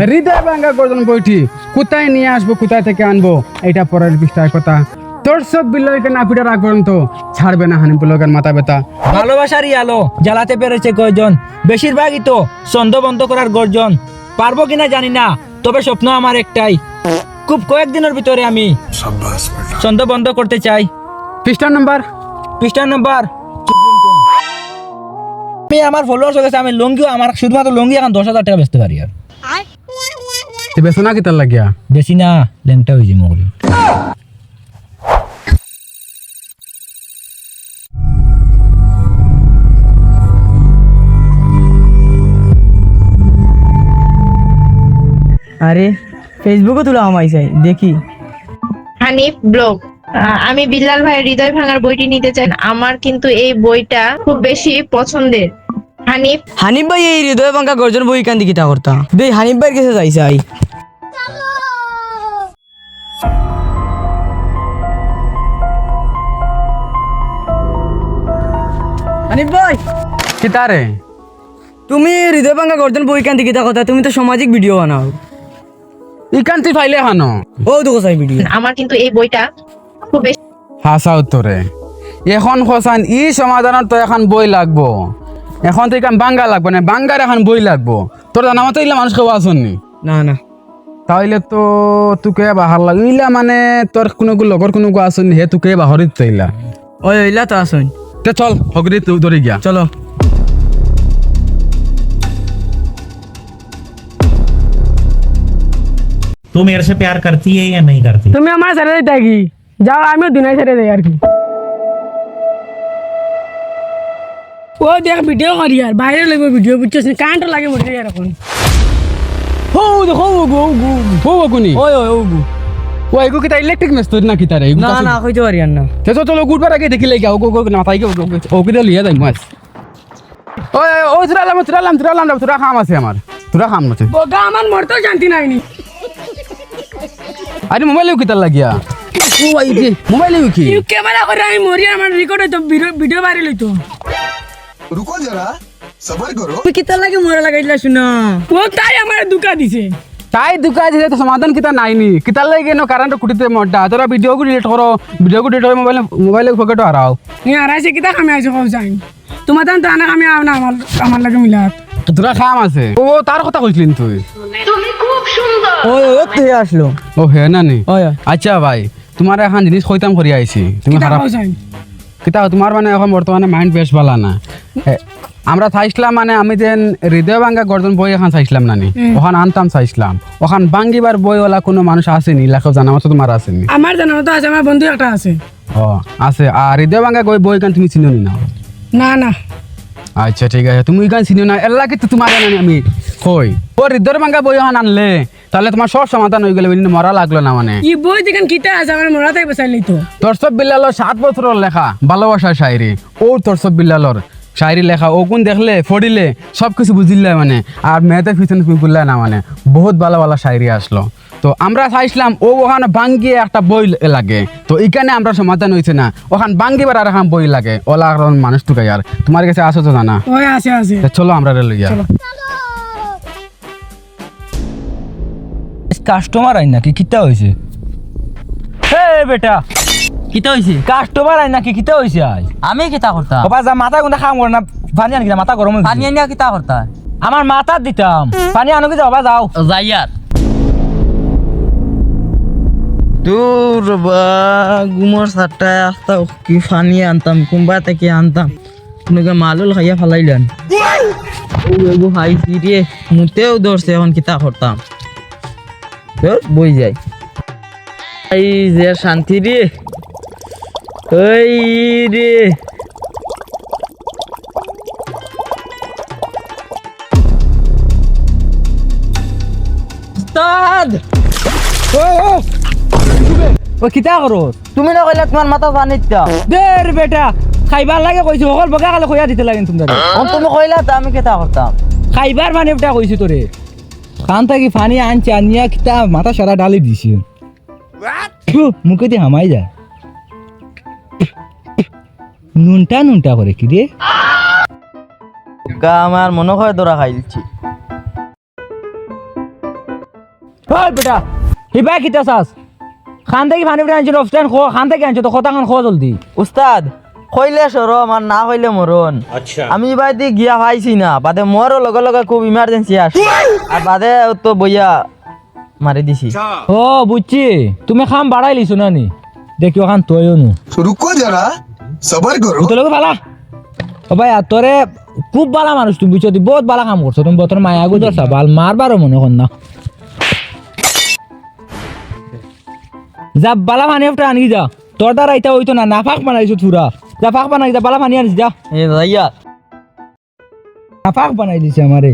হৃদয় ভাঙ্গা গর্জন বইটি। কোথায় নিয়ে আসব কোথায় থেকে আনব? এটা পরের পৃষ্ঠার কথা। তোর সব বিল্লয়কে না পিটার আগ পর্যন্ত ছাড়বে না হানি ব্লগের মাথা ব্যথা। ভালোবাসারই আলো জ্বালাতে পেরেছে কয়জন? বেশিরভাগই তো ছন্দ বন্ধ করার গর্জন। পারব কিনা জানি না তবে স্বপ্ন আমার একটাই। খুব কয়েকদিনের ভিতরে আমি ছন্দ বন্ধ করতে চাই। পৃষ্ঠার নাম্বার? পৃষ্ঠা নম্বর? আমি আমার ফলোয়ার্স হয়ে গেছে আমি লঙ্গিও আমার শুধুমাত্র লঙ্গি এখন দশ হাজার টাকা বেচতে পারি আর। বেছো না কিতার লাগিয়া? বেশি না ল্যাংটা মগরি আরে ফেসবুকে তোলা আমায় চাই দেখি। হানিফ ব্লগ। আমি বিল্লাল ভাইয়ের হৃদয় ভাঙার বইটি নিতে চাই। আমার কিন্তু এই বইটা খুব বেশি পছন্দের। হানিফ? হানিফ ভাই এই হৃদয় বাঙ্কা গর্জন বই কান্দি কিতা করতা? হানিফ ভাইয়ের কাছে যাই চাই হানিফ ভাই। কিতারে তুমি হৃদয় বাঙ্কা গর্জন বই কান্দি কিতা কথা? তুমি তো সামাজিক ভিডিও বানাও। ইকান তুই ফাইলে হানো। ও তো কোথায় ভিডিও আমার কিন্তু এই বইটা খুব বেশি হাসা উত্তরে এখন খসান ই সমাধানত তো এখন বই লাগবো। এখন তো ইকান বাঙ্গা লাগবে না বাঙ্গার এখন বই লাগবো। তোর জানা মতো ইলা মানুষ কেউ আসননি না না। তাইলে তো তোকে বাহার লাগে ইলা মানে তোর কোনো লগর কোনো আসননি হে তোকে বাহরিত তো ইলা। ওই ওইলা তো আসুন তে চল হগরি তুই ধরে গিয়া চলো तू मेरे से प्यार करती है या नहीं करती তুমি আমার ছেড়ে দিতে কি যাও আমিও দুনিয়া ছেড়ে দেই আর কি ও দেখ ভিডিও করি আর বাইরে লাগবে ভিডিও বুঝছিস না কারেন্ট লাগে মরে যাই এখন হো দেখো গো গো হো গুনি ওই ওই ওগু ও এগো কি তা ইলেকট্রিক মেস তোর নাকি তারে? না না হইতে পারি না। তে তো চলো গুড়বার আগে দেখি লাগা ও গো না তাই গো ও কি লিয়া যাই মাস ওই ও তুরালাম তুরালাম তুরালাম তুরা খাম আছে আমার তুরা খাম আছে। বগা আমার মরতে জানতি নাইনি আরে মোবাইল কি তার লাগিয়া? ও আই যে। মোবাইল কি? ইউ ক্যামেরা করে আমি মরি আমার রেকর্ড হইতো ভিডিও ভাইরাল হইতো। রুকো জরা সবার করো। কি তার লাগে মরা লাগাইলা শুনো? ও তাই আমার দুকা দিছে। তাই দুকা দিলে তো সমাধান কিতা নাইনি। কিতা লাগে নো কারেন্ট কুটিতে মড্ডা তোরা ভিডিও কো ডিলিট করো ভিডিও কো ডিলিট করে মোবাইলে মোবাইলে পকেট হারাও নি আরাইছে কিতা খামে আইছো কও যাই। তোমার দান তো আনা খামে আও না আমার আমার লাগে মিলাত। তোরা খাম আছে। ও তার কথা কইছিলিন তুই? ওই ওই তে আসলো ও হে না নি? আচ্ছা ভাই তোমার এখন জিনিস কইতাম করি আইছি তুমি কিতা খারাপ কিতা তোমার মানে এখন বর্তমানে মাইন্ড বেশ ভালো না। আমরা চাইছিলাম মানে আমি যেন হৃদয় ভাঙ্গা গর্জন বই এখন চাইছিলাম নানি। ওখান আনতাম চাইছিলাম। ওখান ভাঙ্গিবার ওলা কোনো মানুষ আসেনি লেখক জানা মতো তোমার আসেনি। আমার জানা তো আছে আমার বন্ধু একটা আছে। ও আছে। আর হৃদয় ভাঙ্গা বই বই গান তুমি চিনো নি না? না আচ্ছা ঠিক আছে। তুমি গান চিনো না এল্লা কিন্তু তোমার জানি আমি। কই? ও হৃদয় ভাঙ্গা বই এখন আনলে তাহলে তোমার সব সমাধান হয়ে গেলে মরা লাগল না মানে? ই বই দেখেন কিতা আছে আমার মরা থেকে বেসাই লইতো তোর সব বিল্লালর সাত বছরের লেখা ভালোবাসার শায়রি। ও তোর সব বিল্লালর। শায়রি লেখা ও কোন দেখলে ফড়িলে সব কিছু বুঝিলে মানে। আর মেয়েতে পিছনে তুমি বুঝলে না মানে। বহুত ভালো ভালো শায়রি আসলো। তো আমরা চাইছিলাম ও ওখানে বাঙ্গিয়ে একটা বই লাগে। তো এখানে আমরা সমাধান হয়েছে না। ওখানে বাঙ্গিবার আর এখন বই লাগে। ওলা কারণ মানুষ টুকাই আর। তোমার কাছে আসো তো জানা। আছে আছে। চলো আমরা রে লইয়া কাস্টমার আই নাকি? কিতা হয়েছে হে বেটা! কিতা হইছে? কাস্টমার আই নাকি কিতা হয়েছে আজ আমি কিতা করতা বাবা যা মাথা গুন্দা খাম করে না পানি আনি মাথা গরম হয়ে পানি। আনিয়া কিতা করতা আমার মাথা দিতাম। পানি আনো কি বাবা যাও। যাইয়ার দূর বা গুমর সাতটায় আসতাম কি ফানি আনতাম কুম্বা থেকে আনতাম। কোনোকে মালুল খাইয়া ফালাইলেন। ও খাইছি রে মুতেও ধরছে এখন কিতা করতাম বই যাই এই যে শান্তি রে ওই রে। উস্তাদ! ও কিতা করো তুমি না কইলা তোমার মাথা পানিত দের বেটা খাইবার লাগে কইছো অকল বগা কালে কইয়া দিতে লাগে তুমি তুমি কইলা তো আমি কেতা করতাম খাইবার মানে বেটা কইছি তোরে খান থাকি পানি আনছে আনিয়া কিতা মাথা সারা ডালি দিছি। মুখে দিয়ে হামাই যায় নুনটা নুনটা করে কি রে? আমার মনে হয় দোরা খাইলছি। বেটা হিবা কি চাস? খান ফানি আনছো খো খান আনছো তো কথা খান খো জলদি। উস্তাদ কইলে না কইলে মরণ আচ্ছা। আমি বাদি গিয়া পাইছি না বাদে মোরও লগে লগে খুব ইমার্জেন্সি আস আর বাদে তো বইয়া মারি দিছি। আচ্ছা। ও বুঝছি। তুমি খাম বাড়াই লিছো না নি? দেখি ওখান তৈও নু। রুকো যারা সবার করো তোলোকে বালা ও ভাই তোরে খুব বালা মানুষ তুমি বুঝছ তুই বহুত বালা কাম করছ তুমি বতর মায়া গো দর্শা বাল মারবারও মনে হন না। যা বালা মানে একটা আনি যা। তোর দ্বারা এটা হইতো না নাফাক বানাইছো থুরা যা ফাঁক বানাই যা বালা ফানি আনি যা। এ ভাইয়া। নাফাক বানাই দিছে আমারে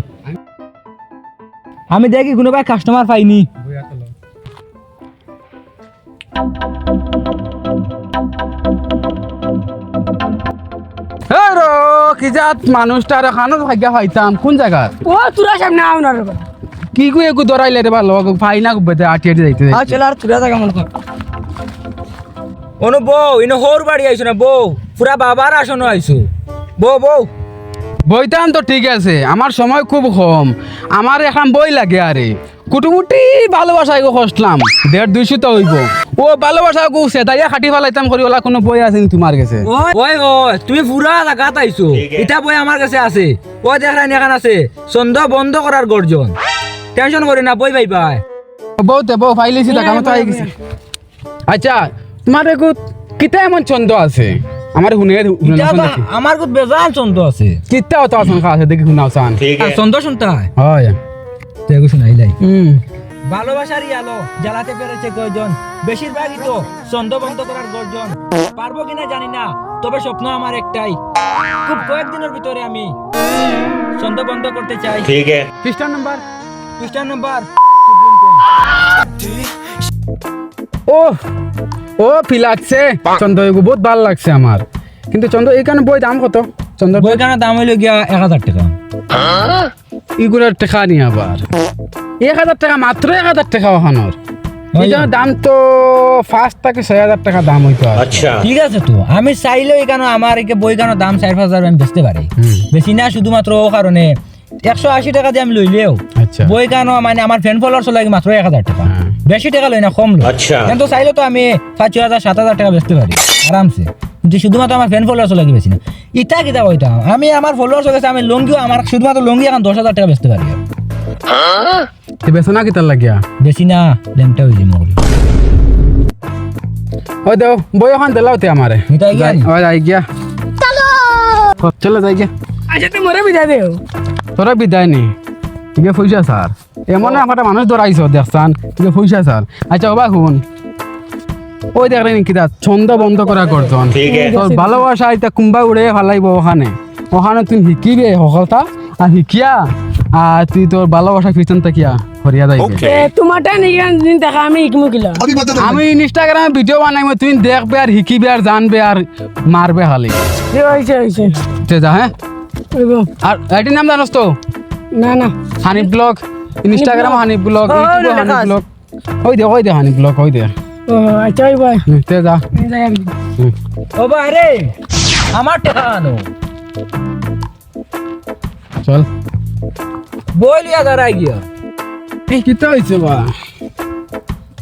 আমি দেখি কোনো ভাই কাস্টমার পাইনি। রো কি জাত মানুষটার খানো ভাগ্যা পাইতাম কোন জায়গার ও তোরা সামনে আও না রে কি কই একু দরাইলে রে ভালো ফাই না বেতে আটি আটি যাইতে আর চলে আর তুরা থাকা মনে কর। অনু বউ ইনো হোর বাড়ি আইছো না? বউ পুরা বাবার আসনো আইছো। বউ বউ। বইতাম তো ঠিক আছে আমার সময় খুব কম। আমার এখন বই লাগে আরে। কুটুমুটি ভালোবাসায় গো হসলাম দেড় দুইশো তো হইব। ও ভালোবাসা গুছে তাইয়া খাটি ফালাইতাম করি ওলা কোনো বই আছে তোমার কাছে? ওই ও তুমি পুরা জাগাত আইছো। এটা বই আমার কাছে আছে। ও দেখা এখান আছে। ছন্দ বন্ধ করার গর্জন টেনশন করি না বই ভাই ভাই বউতে বউ ফাইলিছি টাকা মতো আই গেছে। আচ্ছা তোমার এগুত কিতা এমন ছন্দ আছে? আমার হুনে আমার গুত বেজাল ছন্দ আছে। কিতা অত আছে দেখি শুনাও সান ছন্দ শুনতে হয়। তে কিছু লাই। ভালোবাসার আলো জ্বালাতে পেরেছে কয়জন? বেশিরভাগই তো ছন্দ বন্ধ করার গর্জন। পারব কিনা জানি না তবে স্বপ্ন আমার একটাই। খুব কয়েকদিনের ভিতরে আমি ছন্দ বন্ধ করতে চাই। ঠিক আছে। খ্রিস্টান নাম্বার? খ্রিস্টান নাম্বার? ও ও ফি লাগছে চন্দ্র এগু বহুত ভালো লাগছে আমার। কিন্তু চন্দ্র এই কারণে বই দাম কত? চন্দ্র বই কারণে দাম হইল গিয়া এক হাজার টাকা। হ্যাঁ? ইগুলার টেকা নি আবার। এক হাজার টাকা মাত্র এক হাজার টাকা ওখানোর। দাম তো ছয় হাজার টাকা দাম হইতো আচ্ছা। ঠিক আছে তো আমি চাইলেও এখানে আমার একে বই কেন দাম চার পাঁচ আমি বেচতে পারি বেশি না শুধুমাত্র ও কারণে একশো আশি টাকা দিয়ে আমি বই কেন মানে আমার ফ্রেন্ড ফলোয়ার চলে মাত্র এক হাজার টাকা। বেশি টাকা লই না কম লই আচ্ছা। কিন্তু চাইলে তো আমি পাঁচ হাজার সাত হাজার টাকা বেচতে পারি আরামসে কিন্তু শুধুমাত্র আমার ফ্রেন্ড ফলোয়ার চলে বেশি না। ইটা কিতা কইতাম আমি আমার ফলোয়ার্স কাছে আমি লঙ্গিও আমার শুধুমাত্র লঙ্গি এখন দশ হাজার টাকা বেচতে পারি। তো বেসনা কিতার লাগিয়া? বেশি না ল্যাংটা হয়ে যাবে মগলি। ওই দেও বই ওখান দিলাওতে আমারে। মিটাই গিয়া নি? ওই যাই গিয়া চলো চলো যাই গিয়া আচ্ছা তুই মরে বিদায় দেও। তোরা বিদায় নি। ঠিক পয়সা স্যার এমন একটা মানুষ ধরাইছ দেখছান ঠিক পয়সা স্যার আচ্ছা ওবা শুন। ওই দেখলেন কিতা ছন্দ বন্ধ করা করতন তোর ভালোবাসা এটা কুম্বা উড়ে ফালাইব ওখানে ওখানে তুমি শিকিবে সকলতা আর শিকিয়া আর তুই তোর ভালোবাসা ফিরছেন তাকিয়া হরিয়া যাই তোমারটা নিগান দেখা আমি শিকমু কিলা? আমি ইনস্টাগ্রামে ভিডিও বানাইমু তুমি দেখবে আর শিকিবে আর জানবে আর মারবে খালি। যা হ্যাঁ আর এটির নাম জানোস তো? না না। Hanif blog Instagram Hanif blog ইউটিউবে হানিফ ব্লগ। ওই দে ওই দে হানিফ ব্লগ ওই দে। আচ্ছা হুম, তে যা। ও বাইরে। আমার টাকা আনো। চল। বই লিয়া দাঁড়াই গিয়া কিতা হইছে বা?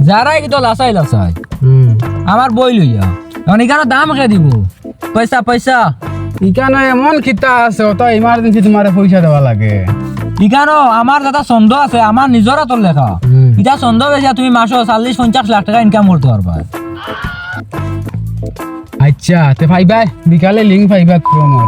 যারাই কিন্তু লাসাই লাসাই। আমার বই লইয়া। এখন এখানে দাম খেয়ে দিব? পয়সা পয়সা। ইকানো এমন কিতা আছে ওটা ইমার্জেন্সি তোমার পয়সা দেওয়া লাগে। ইখানো আমার দাদা ছন্দ আছে আমার নিজর তোর লেখা। যা সন্দেহ বেশি তুমি মাসে চাল্লিশ পঞ্চাশ লাখ টাকা ইনকাম করতে পারবা। আচ্ছা তে ভাইবা বিকালে লিঙ্ক ভাইবা ক্রোমর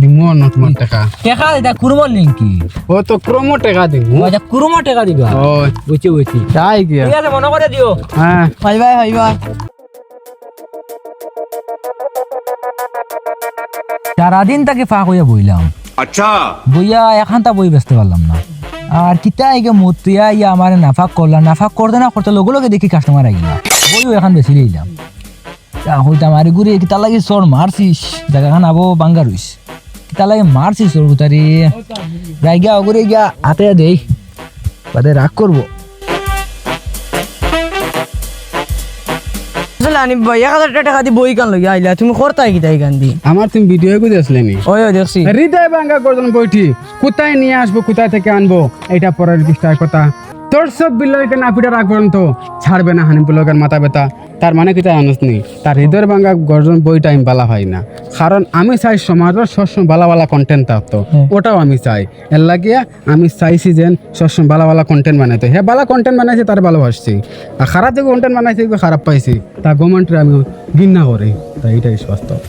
দিমু অন্য তোমার টাকা। টাকা এটা ক্রোমো লিঙ্ক কি? ও তো ক্রোমো টাকা দিমু। আচ্ছা ক্রোমো টাকা দিবা। ও বুঝছি বুঝছি তাই কি ঠিক আছে মনে করে দিও হ্যাঁ ভাইবা ভাইবা সারাদিন তাকে ফাঁক হয়ে বইলাম আচ্ছা। বইয়া এখানটা বই বেচতে পারলাম না। আর কিতা আইগে মতিয়া ইয়া আমার নাফাক করলাম নাফাক করতে না করতে লগে লগে দেখি কাস্টমার আইলা বইও এখন বেশি লইলাম তা আমার ঘুরে কিতা লাগে সর মারছিস জায়গাখান আবো বাঙ্গা রইস কিতা লাগে মারছিস সর উতারি রাইগা ওগুরে গিয়া হাতে দেই বাদে রাগ করব। আসলে আনি ভাই এক হাজার টাকা দি বই কান লই আইলা তুমি করতাই কি তাই কান দি আমার তুমি ভিডিও করে আসলে নি? ওই ওই দেখছি। হৃদয় ভাঙ্গা করজন বইটি কোথায় নিয়ে আসব কোথায় থেকে আনব? এটা পরের বিষয় কথা। তোর সব বিল্লকে না পিটার আগ তো ছাড়বে না হানি ব্লগের মাথা ব্যথা। তার মানে কি তাই নেই তার হৃদয়ের ভাঙ্গা গর্জন বইটা আমি বালা হয় না। কারণ আমি চাই সমাজের সবসময় বালা বালা কন্টেন্ট থাকতো। ওটাও আমি চাই। এর লাগিয়া আমি চাইছি যে সবসময় বালা বালা কন্টেন্ট বানাইতে। হ্যাঁ বালা কন্টেন্ট বানাইছে তার ভালোবাসছি। আর খারাপ যে কন্টেন্ট বানাইছে খারাপ পাইছি। তা গভর্নমেন্টের আমি ঘৃণা করি। তাই এটাই বাস্তব